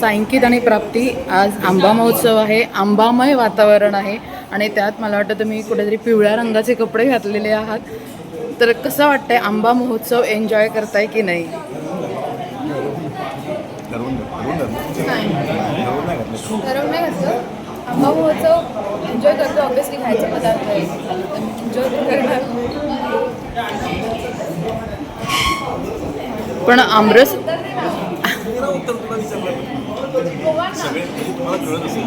सायंकित आणि प्राप्ती आज आंबा महोत्सव आहे. आंबामय वातावरण आहे आणि त्यात मला वाटतं तुम्ही कुठेतरी पिवळ्या रंगाचे कपडे घातलेले आहात. तर कसं वाटतंय आंबा महोत्सव एन्जॉय करताय की नाही? नाही आंबा महोत्सव एन्जॉय करतो ऑब्विसली खायचे पदार्थ आहे एन्जॉय करणार. पण आमरस तेरा उत्तर तुला विचारलं? सगळे तुम्हाला कळत असेल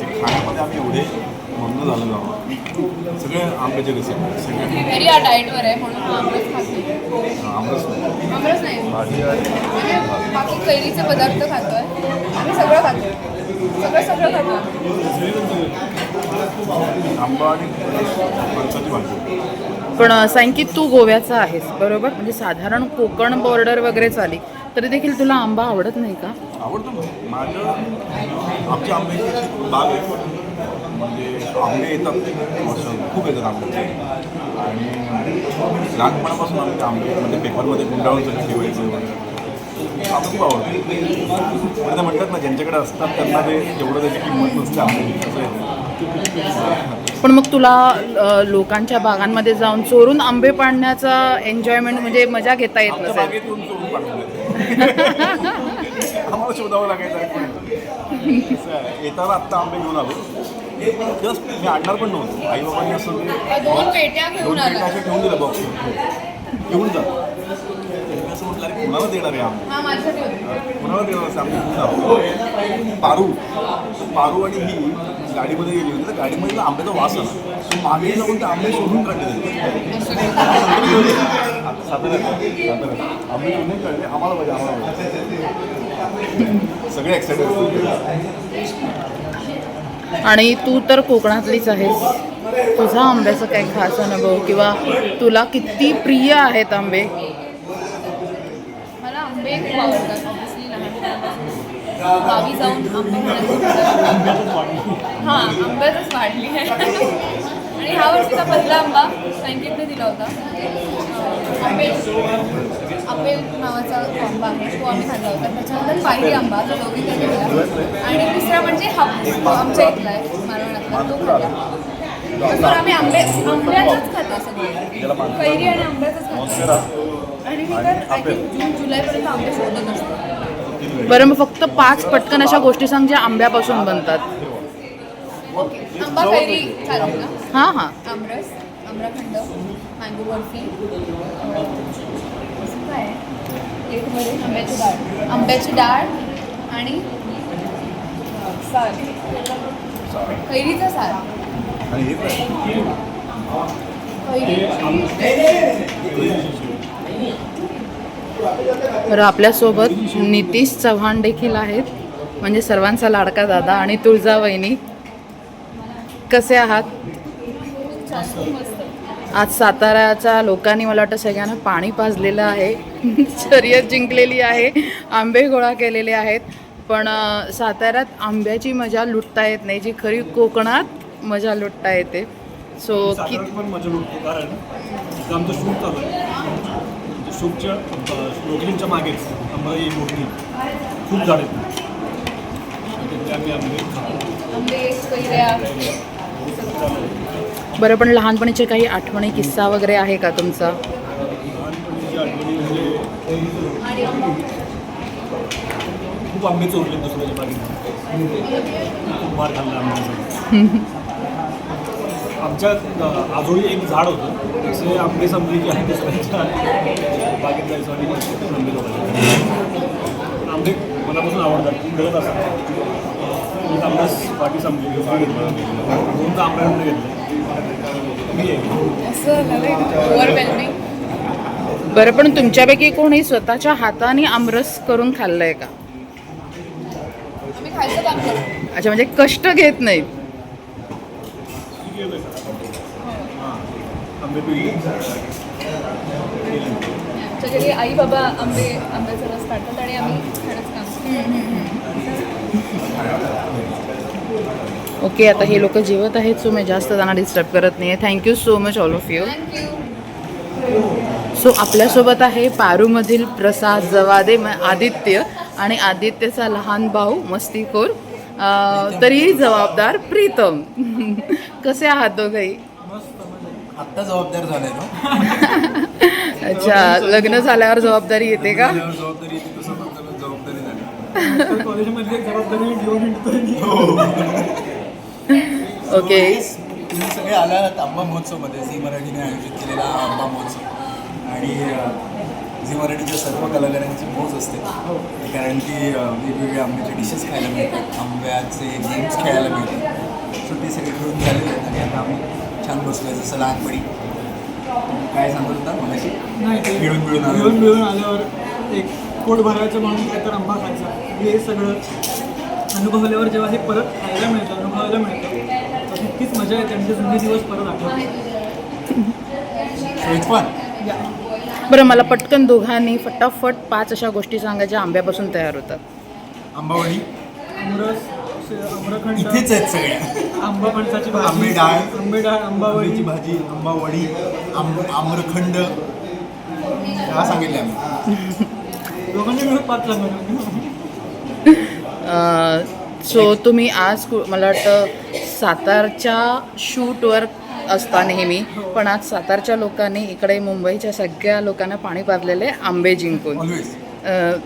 एक खाण्यामध्ये आम्ही एवढे मग्न झालो आहोत. सगळे आंब्याचे रेसिपी सगळे व्हेरी डाएटवर आहे म्हणून आमरस खातो. आमरस नाही. आमरस नाही. भाजी आणि आम्ही बाकी कैरीचे पदार्थ खातोय. आम्ही सगळं खातो सगळं सगळं खातो आंबा आणि फणसाची भाजी पण सायंकित तू गोव्याचा आहेस बरोबर? म्हणजे साधारण कोकण बॉर्डर वगैरे चाली. तरी देखील तुला आंबा आवडत नाही का? आवडतो. ना माझं आमच्या आंब्याची अशी बाग आहे म्हणजे आंबे येतात. वर्ष खूप येतात आंबे आणि लहानपणापासून आम्ही आंबे म्हणजे पेपरमध्ये गुंडाळून सगळं ठेवायचं. खूप आवडते. ते म्हणतात ना ज्यांच्याकडे असतात त्यांना ते तेवढं त्याची किंमत नसते पण मग तुला लोकांच्या बागांमध्ये जाऊन चोरून आंबे पाडण्याचा एन्जॉयमेंट म्हणजे मजा घेता येत आम्हाला शोधावं लागायचं. येताना आत्ता आंबे घेऊन आलो. जस्ट मी आणणार पण नव्हतो. आई बाबांनी असं दोन पेट्या घेऊन दिलं बॉक्स घेऊन जा मी असं म्हटलं अरे कुणाला देणार आहे हा. होती. कुणाला देणार असे घेऊन आलो पारू पारू आणि ही गाडीमध्ये गेली होती. तर गाडीमध्ये आंब्याचा वास आला. So मागे जाऊन ते आंबे शोधून काढले आंबे शोधून काढले. आम्हाला पाहिजे आम्हाला पाहिजे. सगळे एक्साइटेड आणि तू तर कोकणातलीच आहेस. तुझा आंब्याचा काय खास अनुभव किंवा तुला किती प्रिय आहेत आंबे? आंबे खूप आवडतात ऑब्विसली लहानपणापासून गावी जाऊन आंबे हां आंब्यातच वाढली आहे. आणि ह्या वर्षीचा पहिला आंबा संकेतने दिला होता. आंबे आपेल नावाचा आंबा आहे तो आम्ही खाल्ला होता. त्याच्यानंतर पायरी आंबा तो दोघींनी दिला. आणि तिसरा म्हणजे हापूस आमच्या इथला आहे मालवणातला तो खाल्ला. आम्ही आंबे आंब्याचंच खातो सगळे. कैरी आणि आंब्याचंच खातो. बरं मग फक्त पाच पटकन अशा गोष्टी सांग ज्या आंब्यापासून बनतात. ओके आंबा कैरी चालेल ना हां हां. आमरस आम्रखंड मँगो बर्फी. अजून काय? आहे एकमध्ये आंब्याची डाळ. आंब्याची डाळ आणि सार कैरीचा सार आणि हे काय? कैरी. तर आपल्यासोबत नितीश चव्हाण देखील आहेत. म्हणजे सर्वांचा लाडका दादा आणि तुळजा वहिनी कसे आहात? आज साताऱ्याच्या लोकांनी मला वाटतं सगळ्यांना पाणी पाजलेलं आहे. शर्यत जिंकलेली आहे. आंबे गोळा केलेले आहेत. पण साताऱ्यात आंब्याची मजा लुटता येत नाही. जी खरी कोकणात मजा लुटता येते. सो की आहे शूटच्या लोकलींच्या आम्हाला ही मोठी खूप झाड बरं पण लहानपणीचे काही आठवणी किस्सा वगैरे आहे का तुमचा? खूप आंबे चोरले दुसऱ्याच्या बागेत. मार खाल्ला आमच्या आजोळी एक झाड होतं. त्याचे आंबे संपले की आम्ही दुसऱ्याच्या. बागेत जायचो आणि आंबे मनापासून आवडतात मिळत असतात आंब्यास पाठी घेतला. दोन तर आंब्यामध्ये घेतले. मी बरं पण तुमच्यापैकी कोणी स्वतःच्या हाताने आमरस करून खाल्लंय का? अच्छा म्हणजे कष्ट घेत नाहीत. आंबे आई बाबा आंबे आंब्याचा रस काढतात आणि आम्ही काम करतो. ओके आता हे लोक जेवत आहेत सो मी जास्त त्यांना डिस्टर्ब करत नाही आहे thank you so much all of you thank you so आपल्यासोबत आहे पारूमधील प्रसाद जवादे म- आदित्य आणि आदित्यचा लहान भाऊ मस्तीखोर. अं, तरीही जबाबदार प्रीतम. कसे आहात दोघंही? आत्ता जबाबदार झालाय तो अच्छा लग्न झाल्यावर जबाबदारी येते का? जबाबदारी येते तसं आपल्याला जबाबदारी झाली कॉलेजमधली जबाबदारी घेऊन. ओके तुम्ही सगळे आलात आंबा महोत्सवमध्ये झी मराठीने आयोजित केलेला हा आंबा महोत्सव. आणि झी मराठीच्या सर्व कलाकारांची मौज असते. कारण की वेगवेगळे आंब्याचे डिशेस खायला मिळतात. आंब्याचे गेम्स खेळायला मिळतात. सो ते सगळे खेळून झालेले आहेत. आणि आता आम्ही छान बसलोय जसं लहानपणी काय सांगत होता मगाशी? नाही मिळून मिळून. मिळून मिळून आल्यावर एक पोट भरायचं म्हणून काय तर आंबा खायचा. हे सगळं अनुभवल्यावर जेव्हा हे परत खायला मिळतं अनुभवायला मिळतं तर तितकीच मजा येते म्हणजे जुने दिवस परत आठवतात. बरं मला पटकन दोघांनी फटाफट पाच अशा गोष्टी सांगायच्या आंब्यापासून तयार होतात. आंबावडी? आमरस इथेच आहेत सगळ्या. आंबा फणसाची भाजी. आंबे डाळ. आंबे डाळ आंबावडी. आंब्याची भाजी आंबावडी आंब आम्रखंड. हा सांगितलं आम्ही दोघांनी मिळून पाच लागणार सो तुम्ही आज कु- मला वाटतं सातारच्या शूटवर असता नेहमी पण आज सातारच्या लोकांनी इकडे मुंबईच्या सगळ्या लोकांना पाणी पाजलेले आहे आंबे जिंकून.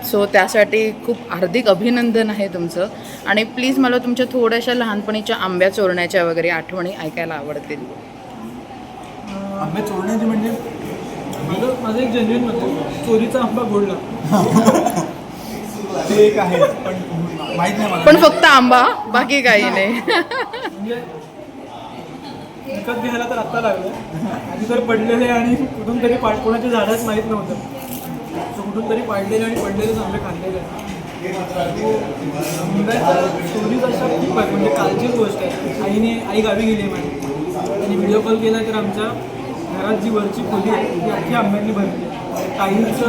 सो त्यासाठी खूप हार्दिक अभिनंदन आहे तुमचं. आणि प्लीज मला तुमच्या थोड्याशा लहानपणीच्या आंब्या चोरण्याच्या वगैरे आठवणी ऐकायला आवडतील. चोरण्याची म्हणजे माझं माझं एक जेन्युइन मत आहे. चोरीचा आंबा गोडला ते एक आहे पण माहीत नाही मला. पण फक्त आंबा बाकी काही नाही. म्हणजे विकत घ्यायला तर आत्ता लागलं. आधी तर पडलेले आणि कुठून तरी पाड कोणाच्या झाडाच माहीत नव्हतं. कुठून तरी पाडलेले आणि पडलेलेच आंबे खाल्लेले आंब्याच्या स्टोरीज अशा खूप आहेत. म्हणजे कालचीच गोष्ट आहे. आईने आई गावी गेली आहे माझी. आणि व्हिडिओ कॉल केला तर आमच्या घरात जी वरची खोली आहे ती अख्खी आंब्यांनी भरली आहे. ताईंचं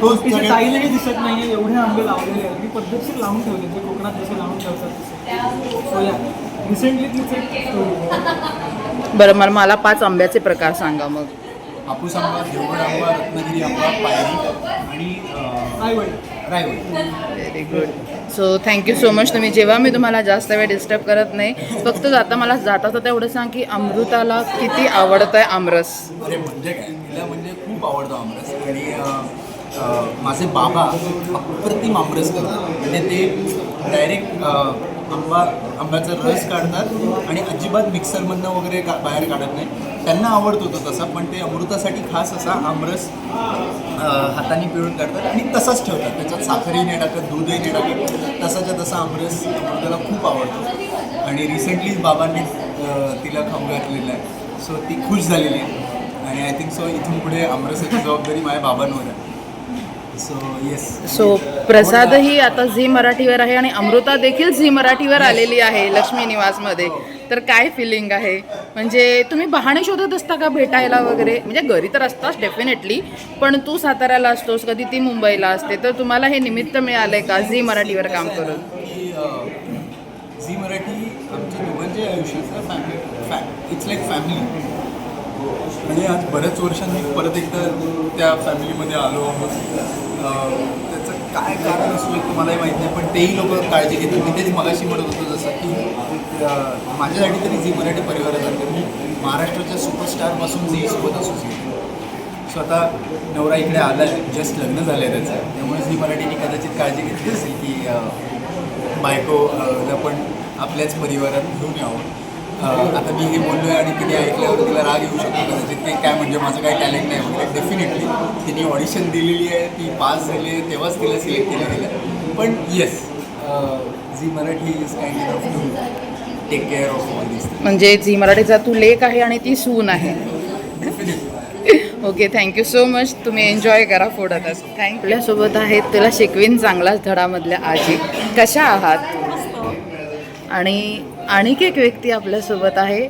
गोष्टीच्या ताईलाही दिसत नाही आहे एवढे आंबे लावलेले आहेत. मी पद्धतशीर लावून ठेवले. जे कोकणात जसे लावून ठेवतात. तसे सो या रिसेंटली तीच बरं मला मला पाच आंब्याचे प्रकार सांगा मग. हापूस आंबा देवगड आंबा रत्नागिरी आंबा पायरी आणि रायवड. Very good so thank you so much तुम्ही जेव्हा मी तुम्हाला जास्त वेळ डिस्टर्ब करत नाही फक्त जाता मला जाता जाता एवढं सांग की अमृताला किती आवडतं आहे आमरस. अरे म्हणजे काय? तिला म्हणजे खूप आवडतो आमरस. आणि माझे बाबा अप्रतिम आमरस करतात. म्हणजे ते डायरेक्ट आंबा आंब्याचा रस काढतात आणि अजिबात मिक्सरमधनं वगैरे का बाहेर काढत नाही. त्यांना आवडतो तो तसा पण ते अमृतासाठी खास असा आमरस हाताने पिळून काढतात आणि तसाच ठेवतात. त्याच्यात साखरही नाही टाकत दूधही नाही टाकत. तसाच्या तसा आमरस अमृताला खूप आवडतो. आणि रिसेंटलीच बाबांनी तिला खाऊ घातलेला आहे. सो ती खुश झालेली आहे. आणि आय थिंक सो इथून पुढे आमरसाची जबाबदारी माझ्या बाबांवर आहे. सो येस सो प्रसादही आता झी मराठीवर आहे आणि अमृता देखील झी मराठीवर आलेली आहे लक्ष्मी निवासमध्ये. तर काय फिलिंग आहे? म्हणजे तुम्ही बहाणे शोधत असता का भेटायला वगैरे? म्हणजे घरी तर असताच डेफिनेटली पण तू साताऱ्याला असतोस कधी ती मुंबईला असते तर तुम्हाला हे निमित्त मिळालंय का झी मराठीवर काम करून? अं, झी मराठी आमच्या दोघांच्या फॅमिली इट्स लाईक फॅमिली आणि आज बऱ्याच वर्षांनी परत एकदा त्या फॅमिलीमध्ये आलो आहोत. त्याचं काय कारण असू एक मलाही माहीत नाही पण तेही लोक काळजी घेतात. मी तरी मगाशी म्हणत होतो जसं की माझ्यासाठी तरी झी मराठी परिवारासारखं मी महाराष्ट्राच्या सुपरस्टारपासून जी झीसोबत असोसिएट स्वतः नवरा इकडे आला जस्ट लग्न झालं आहे त्याचं. त्यामुळे झी मराठीने कदाचित काळजी घेतली असेल की बायकोला पण आपल्याच परिवारात घेऊन यावं. आता मी हे बोललो आहे आणि तिने ऐकल्यावर तिला राग येऊ शकतो कदाचित. ते काय म्हणजे माझं काही टॅलेंट नाही वगैरे डेफिनेटली तिने ऑडिशन दिलेली आहे ती पास झाली आहे तेव्हाच तिला सिलेक्ट केलं गेलं. पण yes Zee Marathi is kind of to take care of all this म्हणजे झी मराठीचा तू लेख आहे आणि ती सून आहे. Okay thank you so much तुम्ही एन्जॉय करा फूड आता. थँक आपल्यासोबत आहेत तुला शिकवीन चांगलाच धडामधल्या आजी. कशा आहात? आणि आणखी एक व्यक्ती आपल्यासोबत आहे.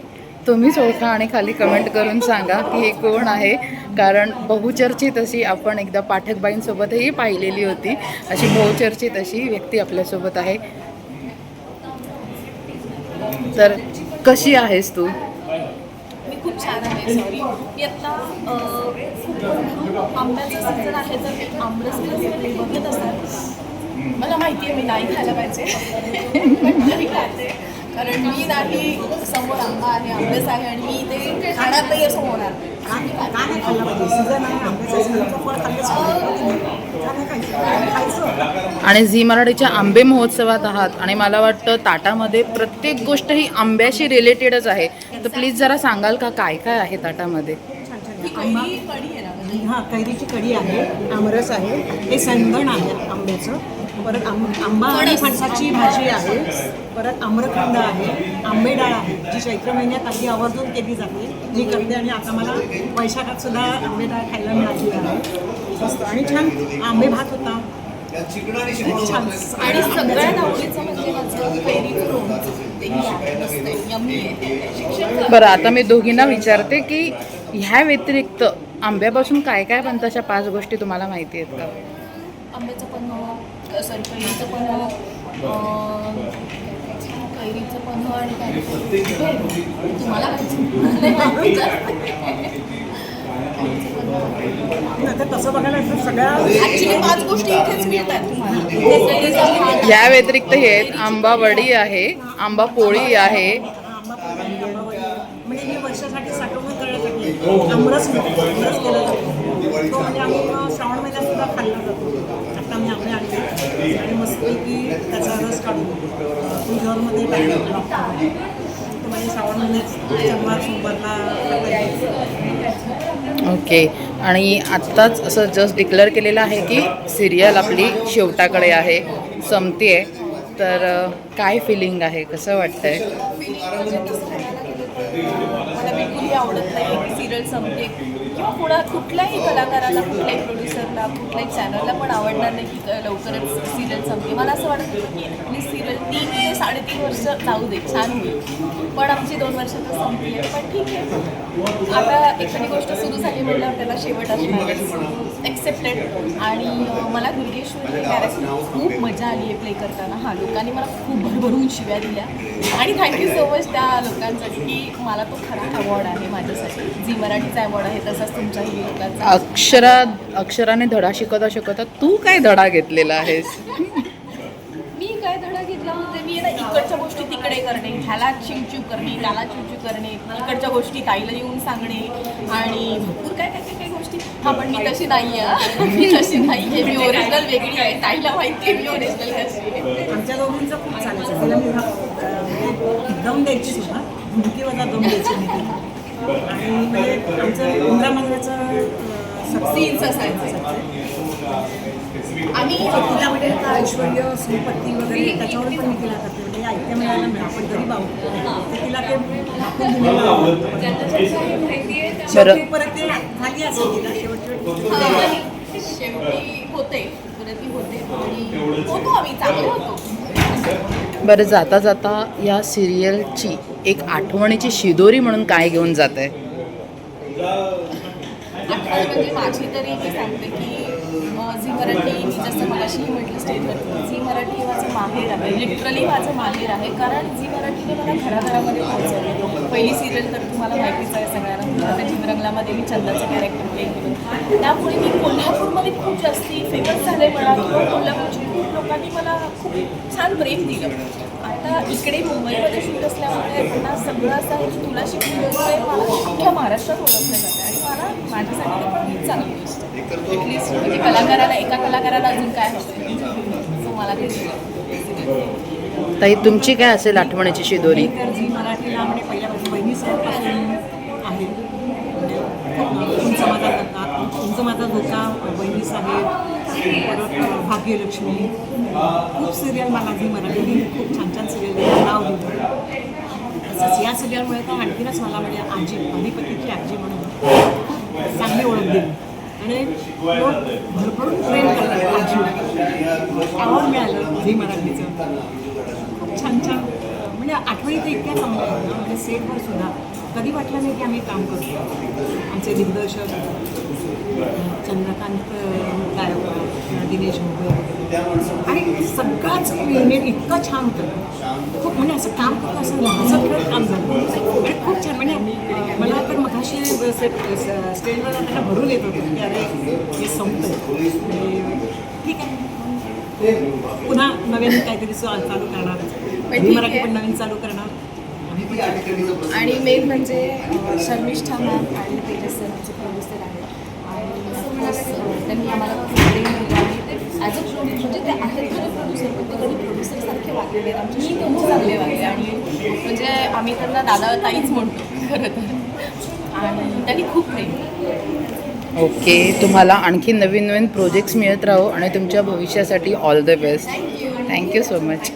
तुम्हीच ओळखा आणि खाली कमेंट करून सांगा की हे कोण आहे? कारण बहुचर्चित अशी आपण एकदा पाठकबाईंसोबतही पाहिलेली होती. अशी बहुचर्चित अशी व्यक्ती आपल्यासोबत आहे. तर कशी आहेस तू? मी खूप छान आहे सॉरी मी आत्ता अ, सीझन आहे तर मी आमरस बघत असाल मला माहिती आहे मी नाही खायला पाहिजे. खाते. कारण मी नाही समोर आंबा आहे आंबेस आहे आणि मी ते खाणार नाही. असं होणार खायचं? आणि झी मराठीच्या आंबे महोत्सवात आहात आणि मला वाटतं ताटामध्ये प्रत्येक गोष्ट ही आंब्याशी रिलेटेडच आहे. तर प्लीज जरा सांगाल का काय काय आहे ताटामध्ये? ही आंबा कढी कढी आहे ना? हां कैरीची कढी आहे आमरस आहे हे संगण आहे आंब्याचं. परत आंब आंबा आणि फणसाची भाजी आहे परत आम्रखंड आहे आंबे डाळ आहे जी चैत्र महिन्यात अगदी आवर्जून केली जाते. मी करते आणि आता मला वैशाखात सुद्धा आंबे डाळ खायला मिळाली आहे. मस्त. आणि छान आंबे भात होता. छान आणि सगळ्यात आवडीचं म्हणजे माझं कैरीचं लोणचं तेही आहे. मस्त आहे यम्मी आहे शिक्षण बरं आता मी दोघींना विचारते की ह्या व्यतिरिक्त आंब्यापासून काय काय बनतं अशा पाच गोष्टी तुम्हाला माहिती आहेत का? आंब्याचं पण सॉरी कैरीचं पण अं, कैरीचं पण आणि काय? तुम्हाला काय आता तसं बघायला गेलं सगळ्या ऍक्च्युली पाच गोष्टी इथेच मिळतात तुम्हाला. कैरीचं भात या व्यतिरिक्त हे आहेत आंबा वडी आहे आंबा पोळी आहे. म्हणजे मी वर्षासाठी साठवणूक करण्यासाठी आमरस मिळतो आमरस केला जातो. तो म्हणजे आम्ही श्रावण महिन्यात सुद्धा खाल्ला जातो आता आम्ही आंबे आणले आणि मस्तपैकी त्याचा रस काढून टाकला तर म्हणजे श्रावण महिन्यात सोमवारला. ओके. आणि आत्ताच असं जस्ट डिक्लेअर केलेलं आहे की सिरियल आपली शेवटाकडे आहे संपते आहे तर काय फिलिंग आहे? कसं वाटतंय? मला बिलकुलही आवडत नाही की सिरियल संपते. किंवा कुणा कुठल्याही कलाकाराला कुठल्याही प्रोड्युसरला कुठल्याही चॅनलला पण आवडणार नाही की लवकरच सिरियल संपली. मला असं वाटत होतं की आपली सिरियल तीन ते साडेतीन वर्ष जाऊ दे छान होईल. पण आमची दोन वर्षातच संपली आहे. पण ठीक आहे. आता एखादी गोष्ट सुरू झाली म्हटल्यावर त्याला शेवट असणार एक्सेप्टेड आणि मला दुर्गेश्वर हे कॅरेक्टर खूप मजा आली आहे प्ले करताना. हा लोकांनी मला खूप भरभरून शिव्या दिल्या. आणि थँक्यू सो मच त्या लोकांसाठी की मला तो खरा अवॉर्ड आहे माझ्यासाठी. जी मराठीचा अवॉर्ड आहे तुमच्याही लोकांचा अक्षरा अक्षराने धडा शिकवता शिकवता तू काय धडा घेतलेला आहेस? मी काय धडा घेतला म्हणजे मी ना इकडच्या गोष्टी तिकडे करणे ह्याला चिवचिव करणे त्याला चिवचिव करणे इकडच्या गोष्टी ताईला येऊन सांगणे आणि भरपूर काय काय काय काय गोष्टी. हा पण मी तशी नाही आहे. मी तशी नाही आहे. मी ओरिजिनल वेगळी आहे. ताईला माहिती आहे मी ओरिजिनल कशी आहे. आमच्या दोघींचं खूप चालायचं. तिला मी अ, दम द्यायची सुद्धा धुमकी वजा दम द्यायची. आणि म्हणजे आमचं इंद्रा मंदिराचं Scenes असायचे. आम्ही तिला म्हणजे का ऐश्वर्य संपत्ती वगैरे त्याच्यावर पण मी तिला करते म्हणजे ऐकत्या मिळायला मिळा आपण गरीब आहोत. तर तिला ते परत ते झाली असेल तिला. शेवट हा, होते. प्रगती होते. आणि होतो आम्ही. चांगले होतो. बरं जाता जाता या सिरियलची एक आठवणीची शिदोरी म्हणून काय घेऊन जात आहे म्हणजे माझी तरी मी सांगते की झी मराठी मी जसं मगाशी म्हटलं स्टेजवर झी मराठी माझं माहेर आहे. लिटरली माझं माहेर आहे. कारण झी मराठीने मला घराघरामध्ये पोहोचवलं. पहिली सिरियल तर तुम्हाला माहितीच आहे सगळ्यांना. त्या जीवरंगलामध्ये मी चंदाचं कॅरेक्टर प्ले केलं. त्यामुळे मी कोल्हापूरमध्ये खूप जास्ती फेमस झाले म्हणा किंवा कोल्हापूरची खूप लोकांनी मला खूप छान प्रेम दिलं. आता इकडे मुंबईमध्ये शूट असल्यामुळे पुन्हा सगळं असं आहे की तुला शिकल्यामुळे मला अख्ख्या महाराष्ट्रात ओळखलं जातं. आणि मला माझ्यासाठी ते पण खूप चांगली गोष्ट ॲटलिस्ट म्हणजे कलाकाराला एका कलाकाराला अजून काय हवं सो मला ते. ताई तुमची काय असेल आठवणीची शिदोरी? तर झी मराठीला म्हणजे पहिल्यापासून बहिणी साहेबपासून आहे. उंच माझा उंच माझा धोका बहिणी साहेब भाग्यलक्ष्मी. खूप सिरियल मला जी मराठी खूप छान छान सिरियल नाव दिलं. तसंच या सिरियलमुळे तर आणखीनच मला म्हणजे आजी अधिपतीची आजी म्हणून चांगली ओळख दिली. आणि भरपूर ट्रेन प्रेम करतात आजी आवड मिळालं झी मराठीचं. खूप छान छान म्हणजे आठवणी तर इतक्या चांगल्या आहेत ना म्हणजे सेटवर सुद्धा. कधी वाटलं नाही की आम्ही काम करतो? आमचे दिग्दर्शक चंद्रकांत गायकवाड दिनेश भोगे आणि सगळाच युनिट इतकं छान होतं. खूप म्हणजे असं काम करतं असं खेळत काम झालं. आणि खूप छान म्हणजे मला तर मगाशी स्टेजवर त्यांना भरून येत होतं की अरे हे संपतं ठीक आहे. पुन्हा नवीन काहीतरी चालू करणार. मराठी. पण नवीन चालू करणार. आणि मेन म्हणजे शर्मिष्ठा मॅम आणि तेजस सर आमचे प्रोड्युसर आहेत. आणि त्यांनी आम्हाला खूप प्रेम दिलं आणि ते ॲज अ प्रो म्हणजे ते आहेत खरं प्रोड्युसर पण ते कधी प्रोड्युसरसारखे वागलेले आहेत आमच्याशी खूप चांगले वागले. आणि म्हणजे आम्ही त्यांना दादा ताईच म्हणतो खरं तर. आणि त्यांनी खूप प्रेम केलं. ओके तुम्हाला आणखी नवीन नवीन प्रोजेक्ट्स मिळत राहो आणि तुमच्या भविष्यासाठी all the best thank you so much